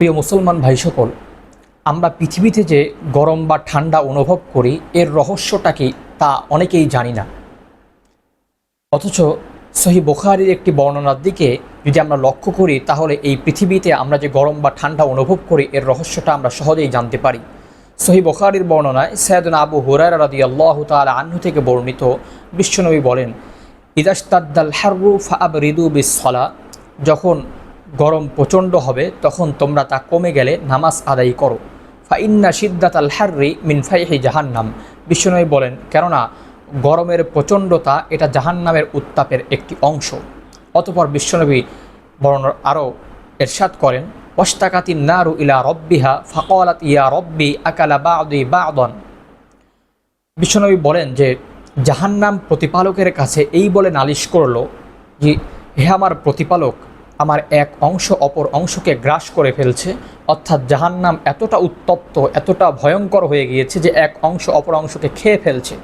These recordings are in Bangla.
প্রিয় মুসলমান ভাই সকল আমরা পৃথিবীতে যে গরম বা ঠান্ডা অনুভব করি, এর রহস্যটা কি তা অনেকেই জানি না। অথচ সহি বোখারির একটি বর্ণনার দিকে যদি আমরা লক্ষ্য করি, তাহলে এই পৃথিবীতে আমরা যে গরম বা ঠান্ডা অনুভব করি, এর রহস্যটা আমরা সহজেই জানতে পারি। সহি বোখারির বর্ণনায় সৈয়দনা আবু হুরার রাদি আল্লাহ তালা আহ্ন থেকে বর্ণিত বিশ্বনবী বলেন ইদাস্তাদ্দাল হারু ফাব রিদু বিসলা যখন গরম প্রচণ্ড হবে, তখন তোমরা তা কমে গেলে নামাজ আদায় করো। ফাইন্না সিদ্দাত আল হার্রি মিনফাইহি জাহান্নাম। বিশ্বনবী বলেন, কেননা গরমের প্রচণ্ডতা এটা জাহান্নামের উত্তাপের একটি অংশ। অতপর বিশ্বনবী বর্ণ আরও এরশাদ করেন ওস্তাকাতি নারু ইলা রব্বিহা ফাকলাত ইয়া রব্বি আকালা বাদি বাদন। বিশ্বনবী বলেন যে, জাহান্নাম প্রতিপালকের কাছে এই বলে নালিশ করল যে, হে আমার প্রতিপালক আমার এক অংশ অপর অংশকে গ্রাস করে ফেলছে। অর্থাৎ জাহান্নাম এতটা উত্তপ্ত, এতটা ভয়ঙ্কর হয়ে গিয়েছে যে এক অংশ অপর অংশকে খেয়ে ফেলছে।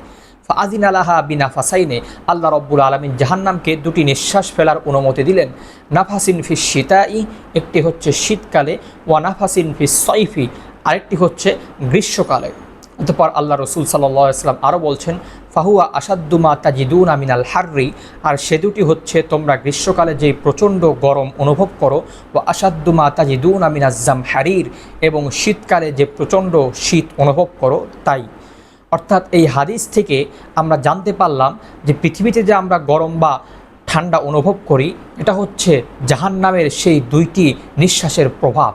ফাজিন আলাহা বিনা ফাসাইনে আল্লাহ রব্বুল আলমিন জাহান্নামকে দুটি নিঃশ্বাস ফেলার অনুমতি দিলেন। নাফাসিন ফি শীতাই, একটি হচ্ছে শীতকালে, ওয়া নাফাসিন ফি সৈফি আরেকটি হচ্ছে গ্রীষ্মকালে। অতপর আল্লাহ রসুল সাল্লাম আরও বলছেন, ফাহুয়া আসাদ্দুমা তাজিদুন আমিনাল হার্রি আর সে দুটি হচ্ছে তোমরা গ্রীষ্মকালে যেই প্রচণ্ড গরম অনুভব করো ও আসাদ্দুমা তাজিদুন আমিনাজ্জাম হারির এবং শীতকালে যে প্রচণ্ড শীত অনুভব করো, তাই। অর্থাৎ এই হাদিস থেকে আমরা জানতে পারলাম যে পৃথিবীতে যে আমরা গরম বা ঠান্ডা অনুভব করি, এটা হচ্ছে জাহান্নামের সেই দুইটি নিঃশ্বাসের প্রভাব।